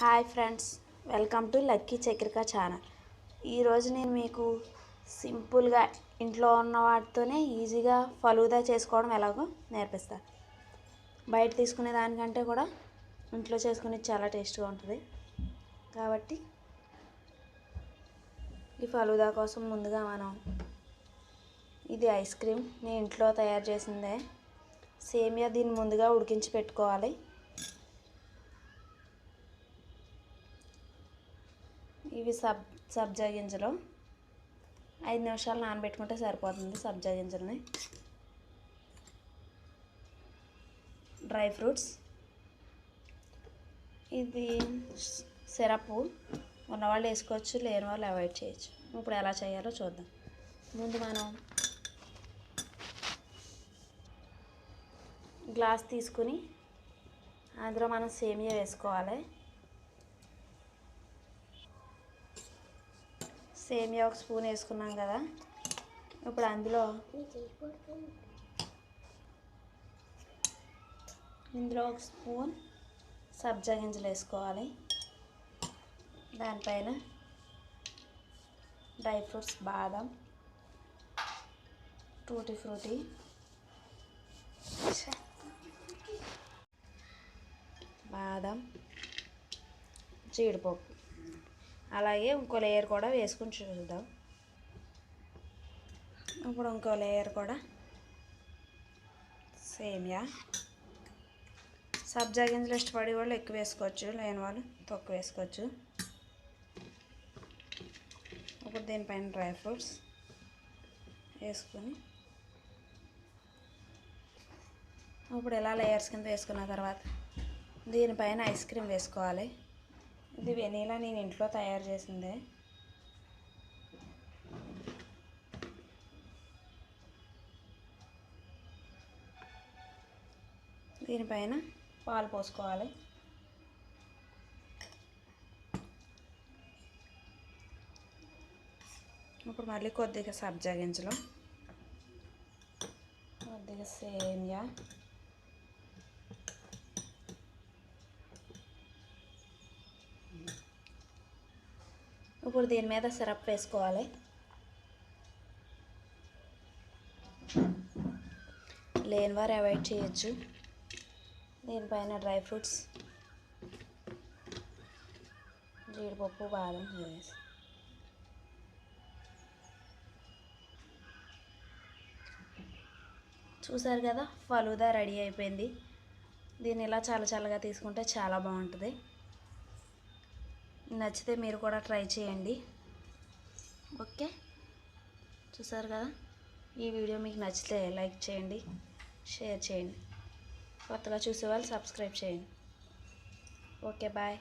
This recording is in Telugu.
Hi friends welcome to Lucky Chakrika channel. ఈరోజు నేను మీకు సింపుల్గా ఇంట్లో ఉన్న వాటితోనే ఈజీగా ఫలూదా చేసుకోవడం ఎలాగో నేర్పిస్తాను బయట తీసుకునే దానికంటే కూడా ఇంట్లో చేసుకునేది చాలా టేస్ట్గా ఉంటుంది. కాబట్టి ఈ ఫలూదా కోసం ముందుగా మనం ఇది ఐస్ క్రీమ్. నేను ఇంట్లో తయారు చేసిందే. సేమియా దీన్ని ముందుగా ఉడికించి పెట్టుకోవాలి. ఇవి సబ్ సబ్జా గింజలు. ఐదు నిమిషాలు నానబెట్టుకుంటే సరిపోతుంది సబ్జా గింజలని. Dry fruits. ఇది సిరప్ ఉన్నవాళ్ళు వేసుకోవచ్చు లేని వాళ్ళు అవాయిడ్ చేయొచ్చు. ఇప్పుడు ఎలా చేయాలో చూద్దాం. ముందు మనం గ్లాస్ తీసుకుని అందులో మనం సేమియా వేసుకోవాలి. సేమియా ఒక స్పూన్ వేసుకున్నాం కదా. ఇప్పుడు అందులో ఇందులో ఒక స్పూన్ సబ్జా గింజలు వేసుకోవాలి. దానిపైన డ్రై ఫ్రూట్స్ బాదం టూటీ ఫ్రూటీ. బాదం జీడిపప్పు. అలాగే ఇంకో లేయర్ కూడా వేసుకుని చూద్దాం. ఇప్పుడు ఇంకో లేయర్ కూడా. సేమియా సబ్జా గింజలు ఇష్టపడే వాళ్ళు ఎక్కువ వేసుకోవచ్చు లేని వాళ్ళు తక్కువ వేసుకోవచ్చు. ఇప్పుడు దీనిపైన డ్రై ఫ్రూట్స్ వేసుకొని. ఇప్పుడు ఇలా లేయర్స్ కింద వేసుకున్న తర్వాత దీనిపైన ఐస్ క్రీమ్ వేసుకోవాలి. ఇది వెనీలా నేను ఇంట్లో తయారు చేసిందే. దీనిపైన పాలు పోసుకోవాలి. ఇప్పుడు మళ్ళీ కొద్దిగా సబ్జా గింజలు కొద్దిగా సేమియా ఇప్పుడు దీని మీద సిరప్ వేసుకోవాలి. లేని వారు అవాయిడ్ చేయొచ్చు. దీనిపైన డ్రై ఫ్రూట్స్ జీడిపప్పు బాదం వేసి చూసారు కదా ఫలూదా రెడీ అయిపోయింది. దీన్ని ఇలా చాలా చల్లగా తీసుకుంటే చాలా బాగుంటుంది. నచ్చితే మీరు కూడా ట్రై చేయండి. ఓకే? చూసారు కదా? ఈ వీడియో మీకు నచ్చితే లైక్ చేయండి షేర్ చేయండి. కొత్తగా చూసేవాళ్ళు సబ్స్క్రైబ్ చేయండి. Okay bye.